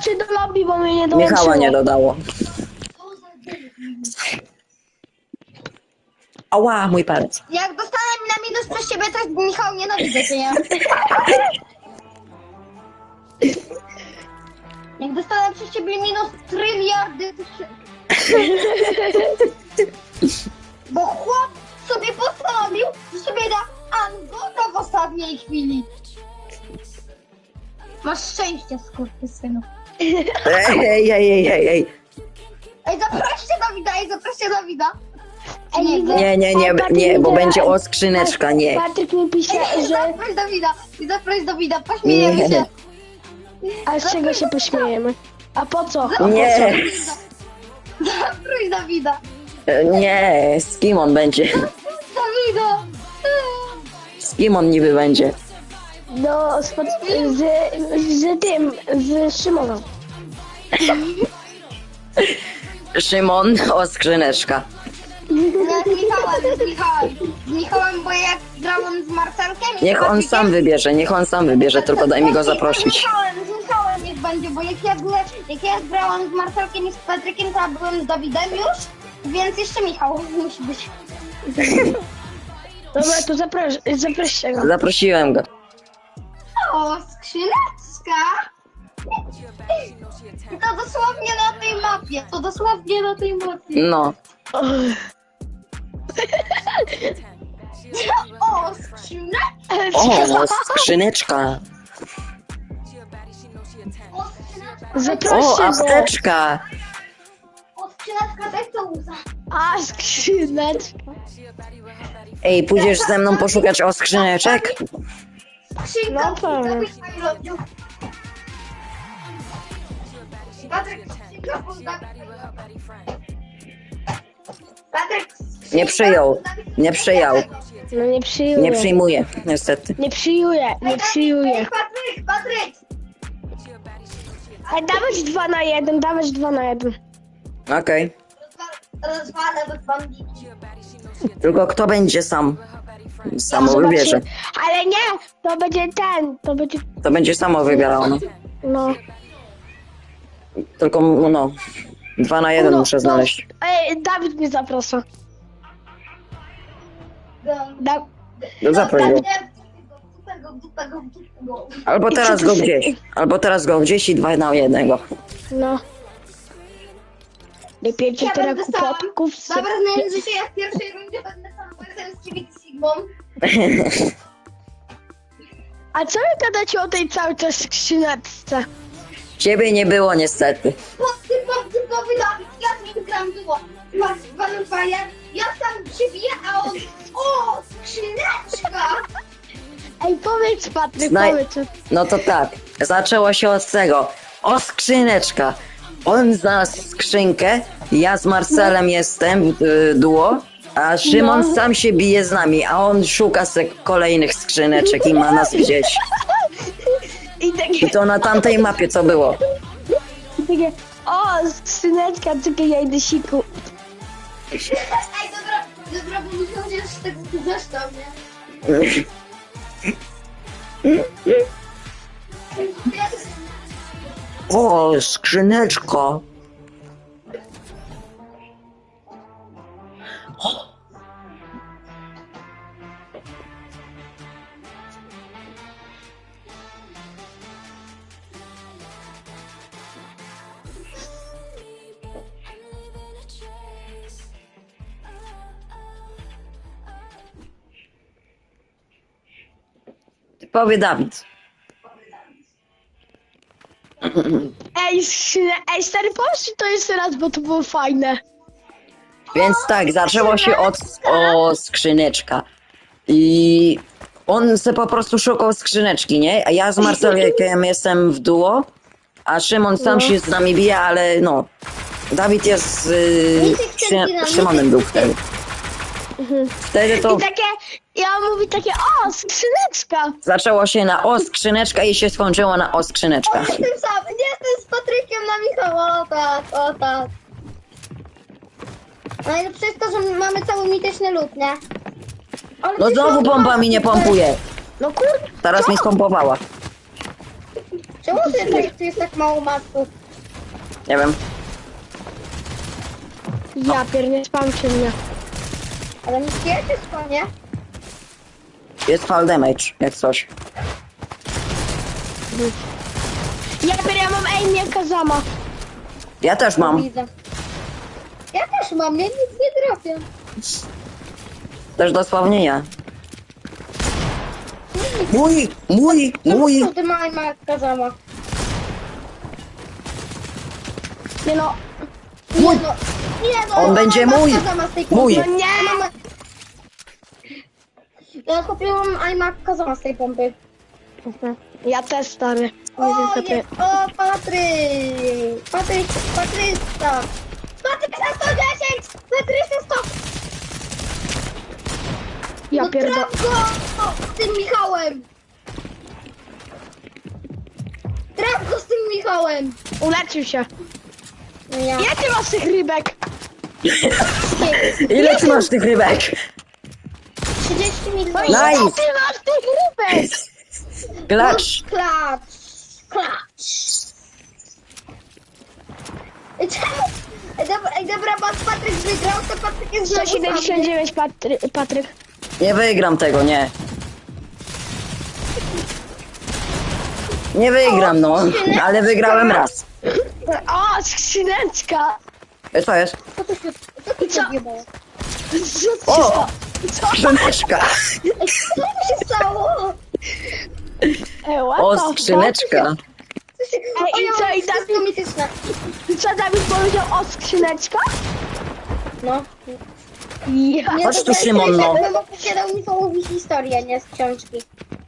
Dołączy do lobby, bo mnie nie dołączyło. Michała nie dodało. Ała, mój palec. Jak dostanę na minus przez ciebie, to Michał nienawidzę cię, nie? Jak dostanę przez ciebie minus tryliardy, to się... Bo chłop sobie postanowił, że sobie da Angota w ostatniej chwili. Masz szczęście, skurwysynu. Ej, ej, ej, ej, ej, ej. Ej, zaproście Dawida, ej, zaproście Dawida. Ej, Nie, Nie, nie, nie, Ej, nie, bo będzie o skrzyneczka, nie. Patryk mi pisze, Ej, że... zaproś Dawida, zaproś Dawida, pośmiejemy się. A z czego się pośmiejemy? A po co? Nie, Zaproś Dawida. nie, z kim on będzie? Dawida. Z kim on niby będzie? No, z, z, z tym, z Szymonem. Szymon, o skrzyneczka. Nie, z Michałem, z Michałem. Z Michałem, bo jak grałem z Marcelkiem... i Niech on z sam wybierze, niech on sam wybierze, tylko daj mi go Z zaprosić. Michałem, z Michałem niech będzie, bo jak ja, byłem, jak ja grałem z Marcelkiem i z Patrykiem, to ja byłem z Dawidem już, więc jeszcze Michał musi być. Dobra, to zaproś, zaproście go. Zaprosiłem go. O, skrzyneczka! To dosłownie na tej mapie, to dosłownie na tej mapie. No. O, skrzyneczka! O, skrzyneczka. O, go. apteczka. O, skrzyneczka, daj to łza. A, skrzyneczka. Ej, pójdziesz ze mną poszukać o skrzyneczek? Skrzynka, No pewnie. Dawid, I love you. Patryk, skrzynka. Patryk, skrzynka, Nie przyjął, nie przyjął. No nie przyjmuję. Nie przyjmuję, niestety. Nie przyjmuję, nie przyjmuję. Ej, Patryk, Patryk! Ej, dawać dwa na jeden, dawać dwa na jeden. Okej. Rozwa- Rozwalę bez banditów. Tylko kto będzie sam? Samo Zobaczy- wybierze. Ale nie, to będzie ten, to będzie, To będzie samo wybierało, no. no. Tylko, no. Dwa na jeden No, muszę no. znaleźć. Ej, Dawid mnie zaprasza. Da No zaproś go. Albo teraz go gdzieś. Albo teraz go gdzieś i dwa na jednego. no. Lepiej cię Ja teraz będę stała. Dobra, znając życie, ja w pierwszej rundzie będę sam z Civic Sigmą. A co wy gadacie o tej cały czas skrzyneczce? Ciebie nie było niestety. Pod tym nowy Dawid, ja z nim gram było. Masz Vampire, ja sam przybiję, a on... O, skrzyneczka! Ej, powiedz Patryk, Znaj- powiedz. No to tak. Zaczęło się od tego. O skrzyneczka. On znalazł skrzynkę, ja z Marcelem jestem y, duo, a Szymon No. sam się bije z nami, a on szuka se kolejnych skrzyneczek i ma nas gdzieś. I takie, I to na tamtej mapie co było. i takie, o, skrzyneczka, czekaj, ja idę siku. Ej, dobra, dobra, bo myślę, że już z tego zeszczał, nie? O, skrzyneczko. Powie Dawid. Ej, ej, stary, powiedz to jeszcze raz, bo to było fajne. Więc tak, zaczęło się od o skrzyneczka. I on se po prostu szukał skrzyneczki, nie? A ja z Marcelkiem jestem w duo, a Szymon sam No. się z nami bije, ale no. Dawid jest z y, Szy- Szymonem był wtedy. Wtedy to I takie, ja mówi takie, o, skrzyneczka. zaczęło się na o skrzyneczka i się skończyło na o skrzyneczka. Jestem sam, nie jestem z Patrykiem na Michała, o tak, o tak. Najlepsze jest to, że mamy cały mityczny lód, nie? Ale No ty znowu co? bomba mi nie pompuje. No kurde, Teraz mi skompowała. Czemu ty, tu jest tak mało matków? Nie wiem. Ja pierdolę, spamcie mnie. Ale mi wiecie co, nie? Jest fall damage, jak coś. Ja pierdolę, ja mam aim jak Kazama. Ja też mam. Widzę. Ja też mam, ja nic nie trafię. Też dosłownie ja. Mój, mój, mój. Co ty ma jak kazama? Nie no, Nie no, nie no. On ja będzie mój. Z tej Mój. No nie. Ja mam... Ja kupiłam iMac Kazama z tej pompy. ja też stary. Nie O, wiem, co ty- jest, o, Patryk! Patryk, Patrysta! Patryk za 110! Patrysta 100! Ja no pierdolę. traf go! Z tym Michałem! Traf go z tym Michałem! Uleczył się. No ja. Ile ty masz tych rybek? Ile ty masz tych rybek? 30 milionów. Nice. Ile ty masz tych rybek? Klacz. Klacz! Klacz! Dobra, ej, dobra, bo Patryk wygrał, to Patryk jest znowu sam, nie? 179 Patry, Patryk. Nie wygram tego, nie. Nie wygram, no. Ale wygrałem raz. O, skrzyneczka. E, Co jest? Co tu się, co tu się Co? odjebało? Co O! ci stało? Co? Skrzyneczka. Ej, co tu się stało? Ej, what O, fuck? skrzyneczka. Co się... Ej, i ja co, i wszystko Dawid- mityczne. Co Dawid powiedział o skrzyneczka? No. Ja. Nie, Chodź to tu, jest- Szymon, no. Jakbym opowiadał Michałowi historię, nie z książki.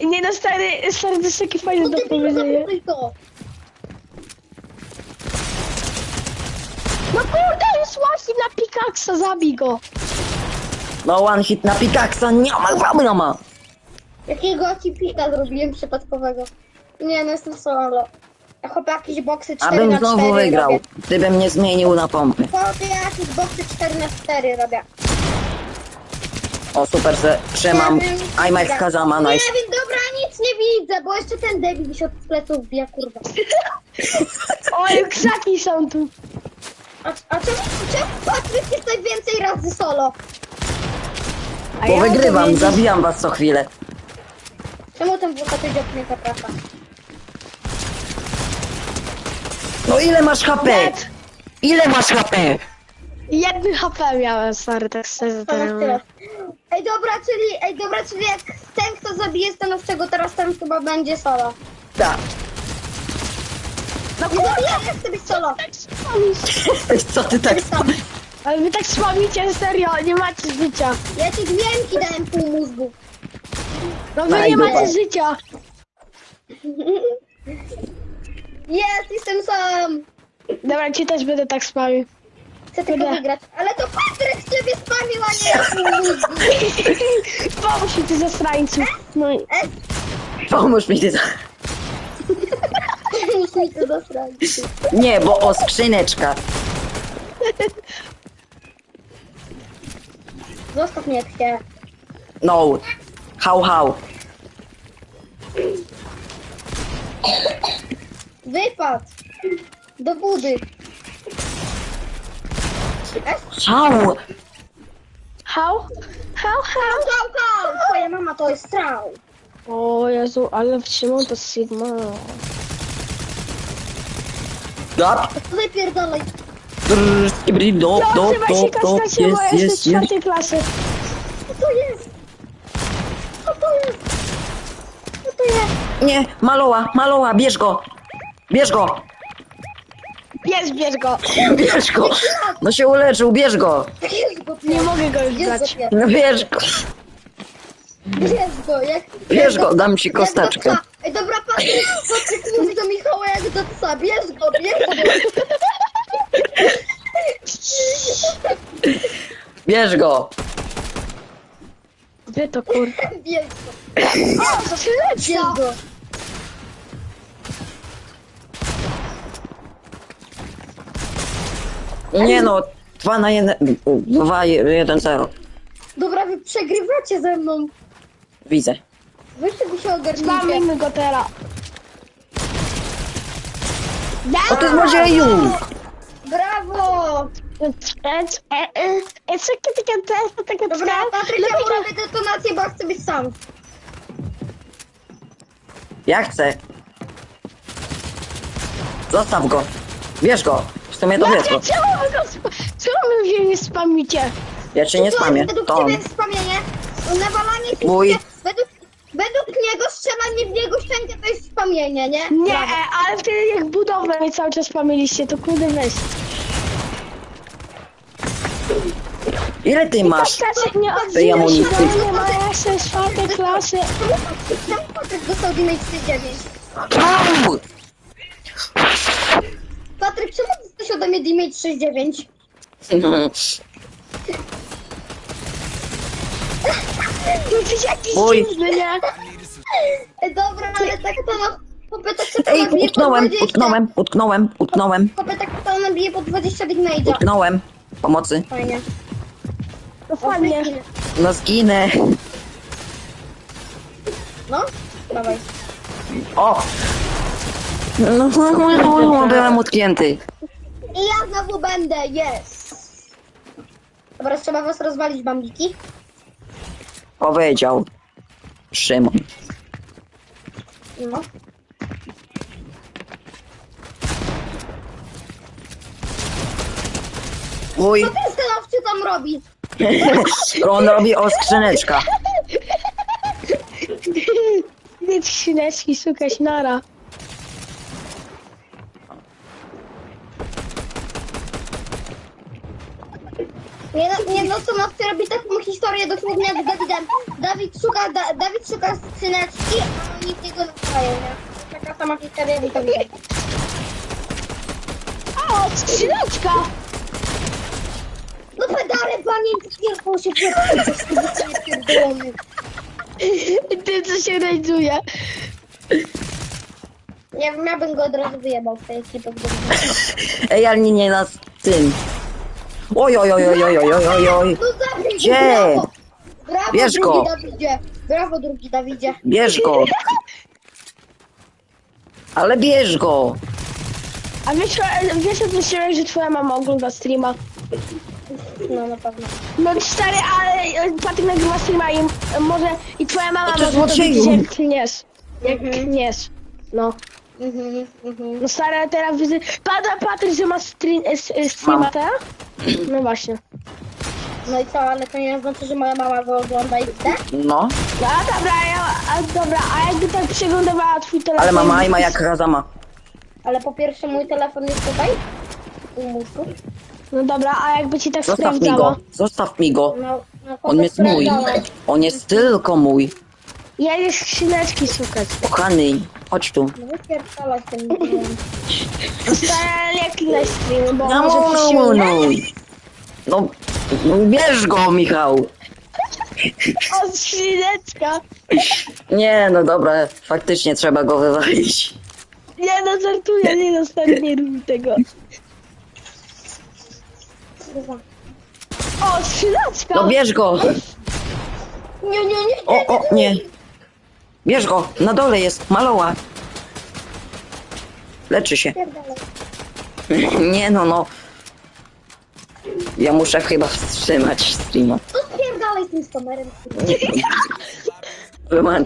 Nie no, stary, stary, to jest takie fajne No do powiedzenia. to. No kurde, jest właśnie na pikaksa, zabij go. No one hit na pikaksa, nie ma, nie ma. Jakiego ci pika zrobiłem przypadkowego? Nie, no jestem solo. Ja chłopie jakieś boksy 4 Abym na 4 znowu wygrał, Robię. gdybym nie zmienił na pompy. Chłopie jakieś boksy 4 na 4 robię. O, super, że trzymam. Nie wiem, nic iMac. Kazama, Nie nice. wiem, dobra, nic nie widzę, bo jeszcze ten debil się od pleców bija, kurwa. Oj, krzaki są tu. A, a czemu, czemu Patryk jest najwięcej razy solo? A Bo ja wygrywam, wiedzieć- zabijam was co chwilę. Czemu ten włochaty dziób mnie zaprasza? No ile masz HP? Ile masz HP? Jedny HP miałem, stary, tak szczerze. To. Ej, dobra, czyli, ej, dobra, czyli jak ten, kto zabije stanowczego, teraz ten chyba będzie solo. Tak. No ja chcę być solo. tak. Co ty tak... Ale wy tak spamicie, serio, nie macie życia. Ja ci dźwięki dałem pół mózgu. No wy nie macie życia. Jest, jestem sam. Dobra, ci też będę tak spamił. Chcę tylko Dobra. wygrać. Ale to Patryk z ciebie spamił, a nie ja pół mózgu. Pomóż mi ty zasrańcu. No i... Pomóż mi ty za... Mi to zasrać. Nie, bo o skrzyneczka. Zostaw mnie jak się. No. How, how. Wypad. Do budy. E, How? How? How, how? Go, go! Twoja mama to jest strał. O Jezu, ale wtrzymał to Sigma. Dop. Tutaj pierdolej. Drrr, skibidi, dop, No, dop, dop, dop. Jest, jest, jest. czwartej klasy. Co to jest? Co to jest? Co to jest? Nie, maloła, maloła, bierz go. Bierz go. Bierz go. Bierz go. No się uleczył, bierz go. Nie mogę go już brać. pies. No bierz go. Bierz go, jak... Bierz dam ci psa. Ej, dobra, Patryk, Patryk mówi do Michała jak do psa. Bierz go, bierz go. Bierz go. Gdzie to kurwa? Bierz go, O, to bierz go. Nie no, 2 na 1, 2, 1, 0. Dobra, wy przegrywacie ze mną. Widzę. Weźcie wy się ogarnijcie. Spamimy go teraz. O ty złodzieju! Brawo! It's okay, taka taka taka Dobra, Patryk, ja mu robię detonację, bo chcę być sam. Ja chcę. Zostaw go. Bierz go. W sumie to bierz go. Czemu wy go spa- Czemu wy mnie nie spamicie? Ja cię nie To spamię. Według To on. ciebie spamienie, nawalanie Mój. wszystkie, według, według niego strzelanie w jego szczękę to jest spamienie, nie? Nie, ale wtedy jak budowlę mnie cały czas spamiliście, to kurde weź. Ile ty masz? Tak, nie Tej odzywa amunicji. się do mnie, ma jeszcze czwartej klasy. Czemu Patryk dostał damage 39? Au! Patryk, czemu dostałeś ode mnie damage 69? Jesteś jakiś Oj. dziwny, nie? Dobra, ale tak to no... Chłopie, tak to Ej, nabije po utknąłem, 20. utknąłem, utknąłem, utknąłem, Chłopie, tak to nabije po 20 damage'a. utknąłem. Pomocy. Fajnie. No fajnie. No zginę. No, dawaj. O! No, byłem utknięty. I ja znowu będę, yes! Dobra, trzeba was rozwalić, bambiki. Powiedział. Szymon. No. Uj, Co ten stanowczy tam robi? on robi o skrzyneczka. Nie skrzyneczki, szukać nara. Nie, no- nie no, stanowczy robi taką historię dosłownie jak z Dawidem. Dawid szuka, da, Dawid szuka skrzyneczki, a oni w niego nastają, nie? Taka sama historia jak Dawida. O, skrzyneczka! No pedale, panie, pierdolą się pierdolony. Ty co się rajduje. Ja, ja bym go od razu wyjebał w tej ekipie. Ej, ale nie, nie na tym. Oj, oj, oj, oj, oj, oj, oj, oj, oj. No zabij Gdzie? brawo! Brawo, Bierz drugi go. Dawidzie. Brawo, drugi Dawidzie. Bierz go. Ale bierz go. A wiesz, wiesz o tym się, że twoja mama ogląda streama? No na pewno. No stary, ale e, Patryk nagrywa streama i e, może i twoja mama I to może to złodzieju. widzieć jak klniesz. Jak Mhm. klniesz. No. Mhm, mhm. No stary, a teraz widzę. Pada Patryk, że ma stream, e, e, streama teraz? No właśnie. No i co, ale to nie znaczy, że moja mama go ogląda i chce? No, No a dobra, a ja, a dobra, a jakby tak przeglądała twój telefon. ale mama i ma jak Razama. Ale po pierwsze mój telefon jest tutaj. U mózgu. No dobra, a jakby ci tak Zostaw mi sprawdzała. go. Zostaw mi go. No, no On jest mój. On jest tylko mój. Ja idę skrzyneczki szukać. Kochany, chodź tu. No wypierdalać ten No stary, ale nie klnę stream, bo No, może no, puścił... no. No, bierz go, Michał. O, skrzyneczka! Nie, no dobra, faktycznie trzeba go wywalić. Nie no, żartuję, nie no, stary, nie rób tego. O, skrzyneczka! No bierz go. Nie, nie, nie, O, o, nie. Bierz go, na dole jest, maloła. Leczy się. Nie no, no. Ja muszę chyba wstrzymać streama. Spierdalaj z tym z kamerem. Wyłącz.